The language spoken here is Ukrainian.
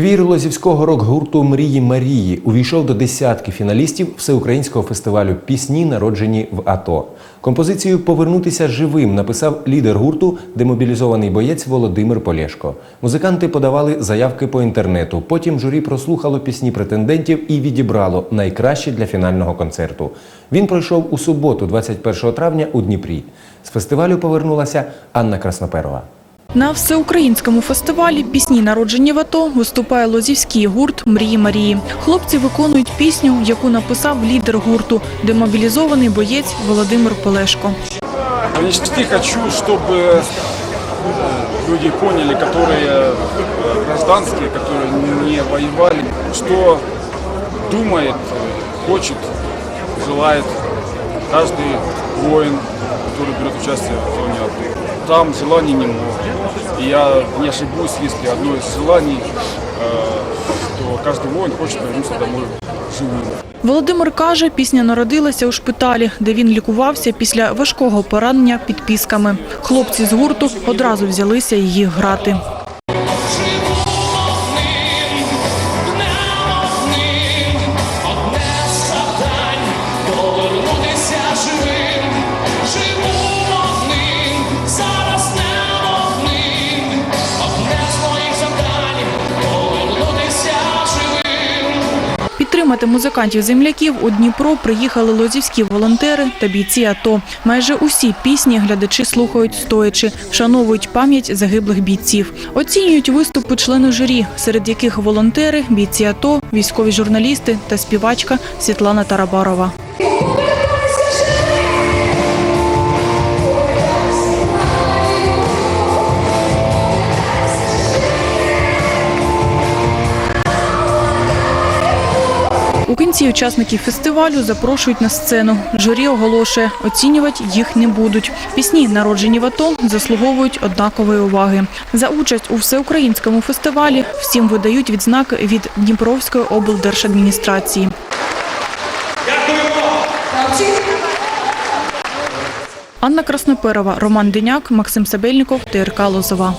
Твір лозівського рок-гурту Мрії Марії увійшов до десятки фіналістів всеукраїнського фестивалю Пісні, народжені в АТО. Композицію Повернутися живим написав лідер гурту, демобілізований боєць Володимир Полєшко. Музиканти подавали заявки по інтернету. Потім журі прослухало пісні претендентів і відібрало найкращі для фінального концерту. Він пройшов у суботу, 21 травня, у Дніпрі. З фестивалю повернулася Анна Красноперова. На всеукраїнському фестивалі пісні народжені в АТО виступає лозівський гурт Мрії Марії. Хлопці виконують пісню, яку написав лідер гурту, демобілізований боєць Володимир Полешко. Донести хочу, чтобы э, люди поняли, которые э, гражданские, которые не воевали, что думает, э, хочет, желает каждый воин, который берет участие в зоне АТО. Там желаний немного. И я не ошибусь, если одно из желаний, э, что каждый воин хочет вернуться домой живым. Володимир каже, пісня народилася у шпиталі, де він лікувався після важкого поранення під пісками. Хлопці з гурту одразу взялися її грати. Підтримати музикантів-земляків у Дніпро приїхали лозівські волонтери та бійці АТО. Майже усі пісні глядачі слухають стоячи, вшановують пам'ять загиблих бійців. Оцінюють виступи члени журі, серед яких волонтери, бійці АТО, військові журналісти та співачка Світлана Тарабарова. У кінці учасників фестивалю запрошують на сцену. Журі оголошує, оцінювати їх не будуть. Пісні, народжені в АТО, заслуговують однакової уваги. За участь у всеукраїнському фестивалі всім видають відзнаки від Дніпровської облдержадміністрації. Анна Красноперова, Роман Деняк, Максим Сабельников, ТРК Лозова.